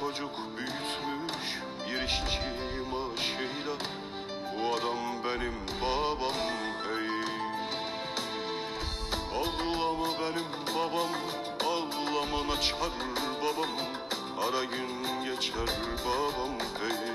çocuk büyütmüş bir işçi maaşıyla. Bu adam benim babam hey. Ağlama benim babam Ağlama açar babam. Ara gün geçer babam hey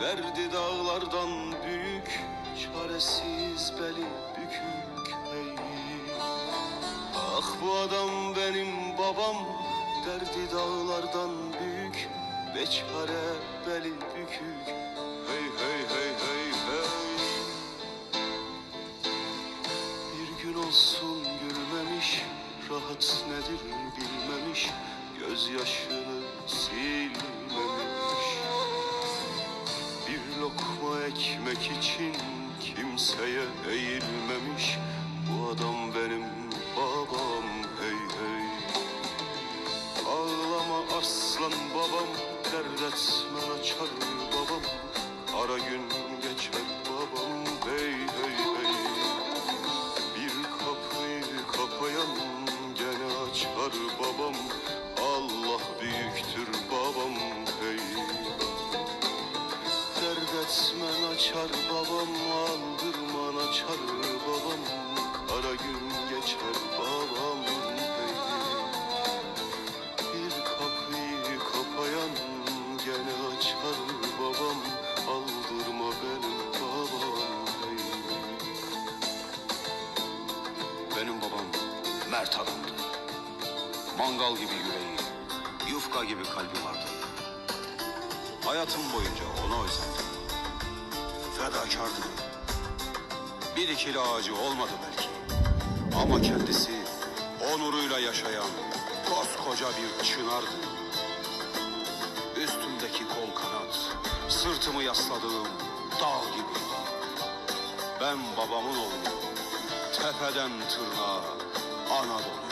Derdi dağlardan büyük Çaresiz beli bükük hey Ah bu adam benim babam Derdi dağlardan büyük Beçare beli bükük. Hey hey hey hey hey. Bir gün olsun gülmemiş Rahat nedir bilmemiş Gözyaşını silmemiş Bir lokma ekmek için kimseye eğilmemiş. Bu adam benim babam hey hey. Ağlama aslan babam Dert etme açar babam. Ara gün geçer babam hey hey Dert etmen açar babam aldırman açar babam Kara gün geçer babam Bir kapıyı kapayan gene açar babam Aldırma benim babam Benim babam mert adamdı. Mangal gibi yüreği, yufka gibi kalbi vardı. Hayatım boyunca ona özendim. Fedakardı. Bir ikili ağacı olmadı belki. Ama kendisi onuruyla yaşayan koskoca bir çınardı. Üstümdeki kol kanat, sırtımı yasladığım dağ gibi. Ben babamın oğluyum. Tepeden tırnağa Anadolu.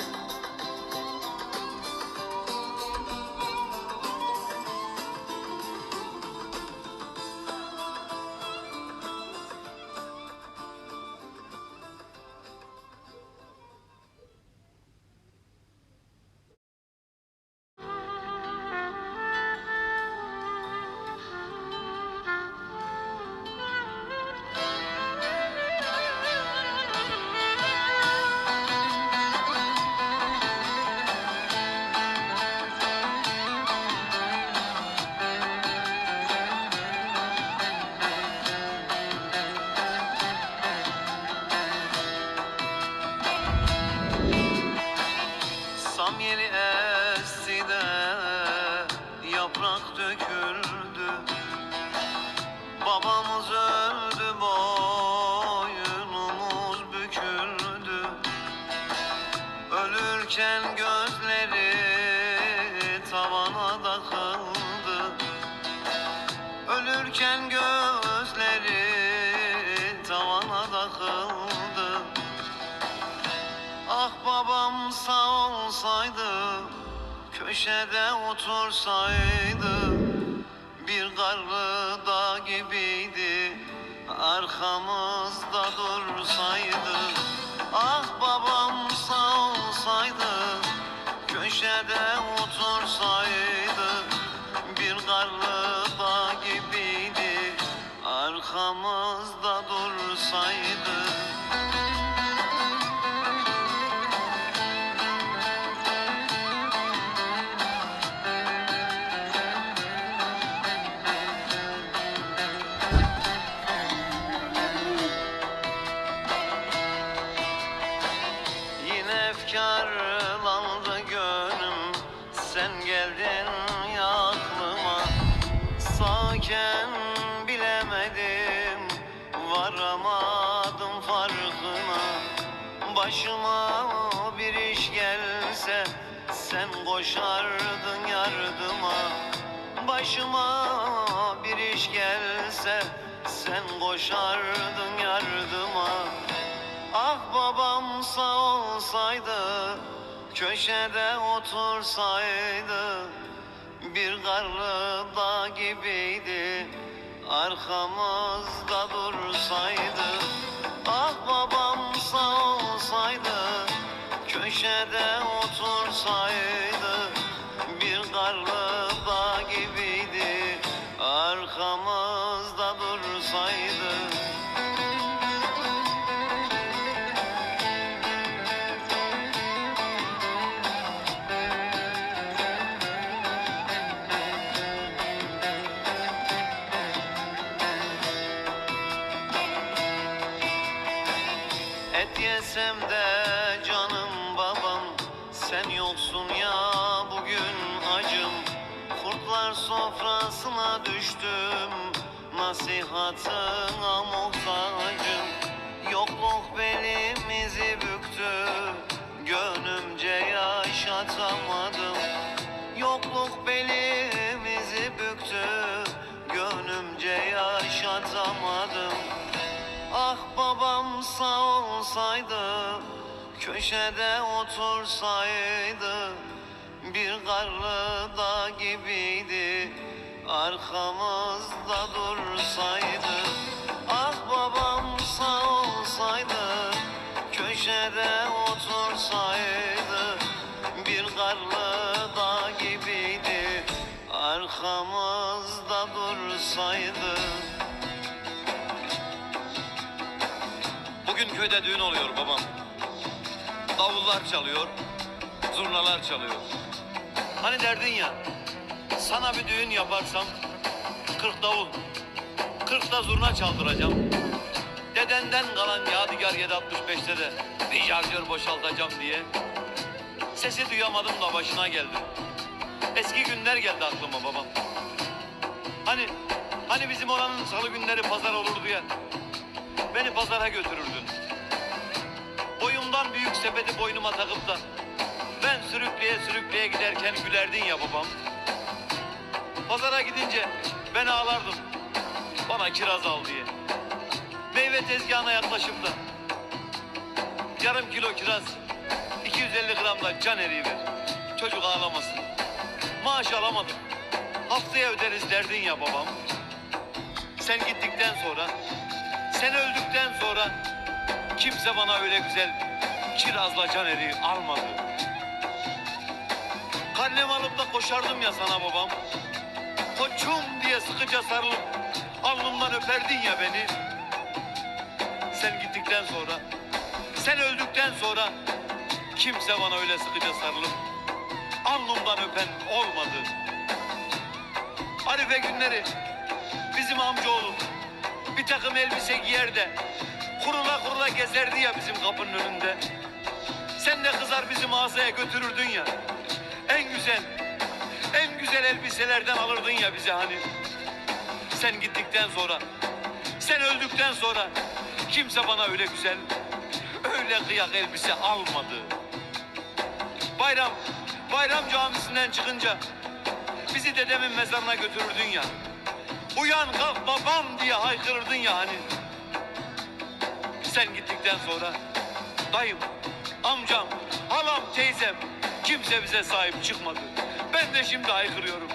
Köşede otursaydı Bir karlı dağ gibiydi. Arkamızda dursaydı Ah babam sağ olsaydı Köşede otursaydı Bir karlı dağ gibiydi. Arkamızda dursaydı Varamadım farkına Başıma bir iş gelse Sen koşardın yardıma. Başıma bir iş gelse Sen koşardın yardıma. Ah babam sağ olsaydı Köşede otursaydı Bir karlı dağ gibiydi Arkamızda dursaydı Et yesem de canım babam Sen yoksun ya bugün acım. Kurtlar sofrasına düştüm Nasihatına muhtacım. Yokluk belimizi büktü Gönlümce yaşatamadım. Yokluk belimizi büktü Gönlümce yaşatamadım. Ah babam sağ olsaydı Köşede otursaydı Bir karlı dağ gibiydi Arkamızda dursaydı Bugün köyde düğün oluyor babam. Davullar çalıyor, zurnalar çalıyor. Hani derdin ya sana bir düğün yaparsam 40 davul 40 da zurna çaldıracağım. Dedenden kalan yadigar 765'te de bir şarjör boşaltacağım diye. Sesi duyamadım da başına geldi. Eski günler geldi aklıma babam. Hani hani bizim oranın salı günleri pazar olurdu ya. Beni pazara götürürdün. Boyumdan büyük sepeti boynuma takıp da ben sürükleye sürükleye giderken gülerdin ya babam. Pazara gidince ben ağlardım. Bana kiraz al diye. Meyve tezgahına yaklaşıp da yarım kilo kiraz 250 gram da can eriği ver. Çocuk ağlamasın. Maaş alamadım. Haftaya öderiz derdin ya babam. Sen gittikten sonra, sonra kimse bana öyle güzel kirazla can eriği almadı. Karnem alıp da koşardım ya sana babam. Koçum diye sıkıca sarılıp alnımdan öperdin ya beni. Sen gittikten sonra, sen öldükten sonra kimse bana öyle sıkıca sarılıp alnımdan öpen olmadı. Arife günleri bizim amcaoğlu bir takım elbise giyer de kurula kurula gezerdi ya bizim kapının önünde. Sen de kızar bizi mağazaya götürürdün ya. En güzel, en güzel elbiselerden alırdın ya bize hani. Sen gittikten sonra, sen öldükten sonra kimse bana öyle güzel, öyle kıyak elbise almadı. Bayram, bayram camisinden çıkınca bizi dedemin mezarına götürürdün ya. Uyan kalk babam diye haykırırdın ya hani. Sen gittikten sonra dayım, amcam, halam, teyzem kimse bize sahip çıkmadı. Ben de şimdi haykırıyorum.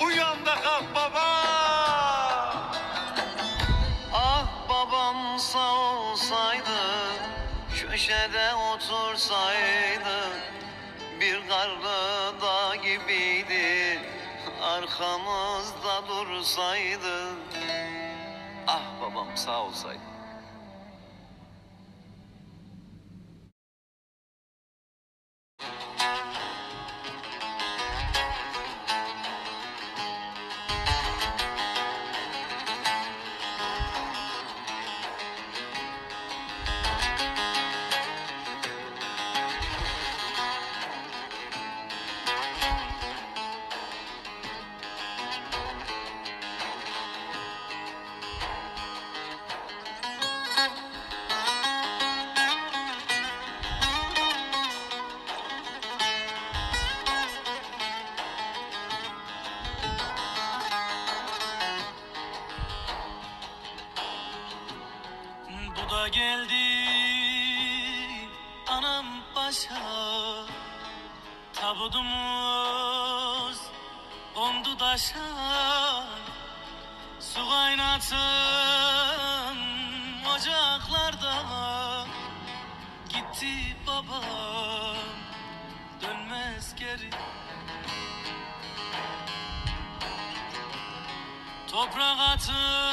Uyan da kalk baba. Ah babam sağ olsaydı, köşede otursaydı, bir karlı dağ gibiydi, arkamızda dursaydı. Ah babam sağ olsaydı. Babam dönmez geri. Toprak atın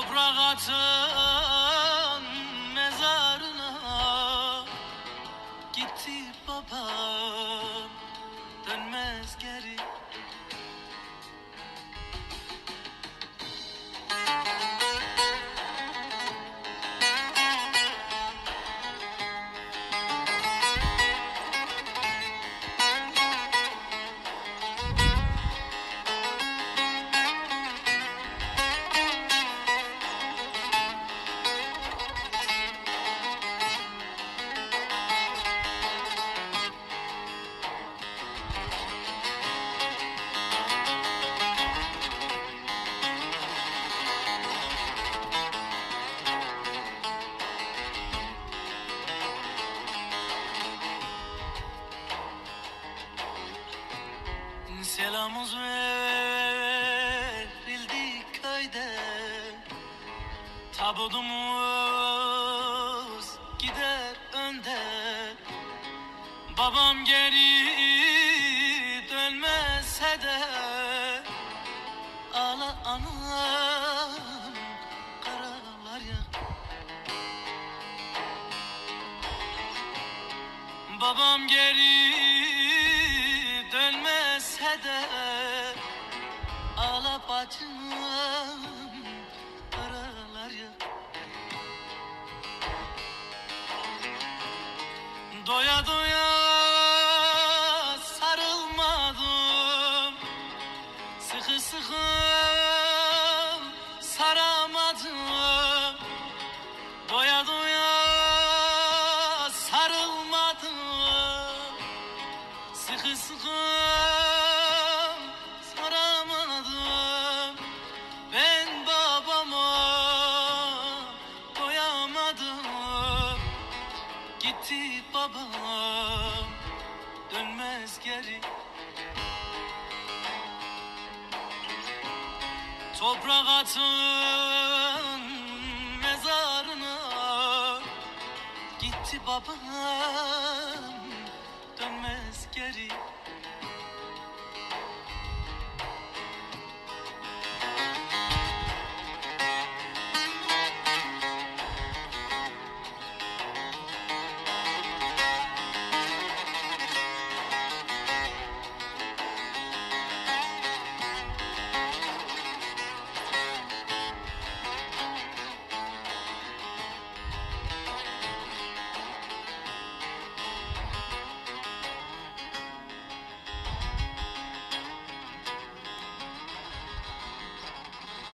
Toprak atan Tabudumuz gider önde. Babam geri Gitti babam dönmez geri. Toprak atın mezarına. Gitti babam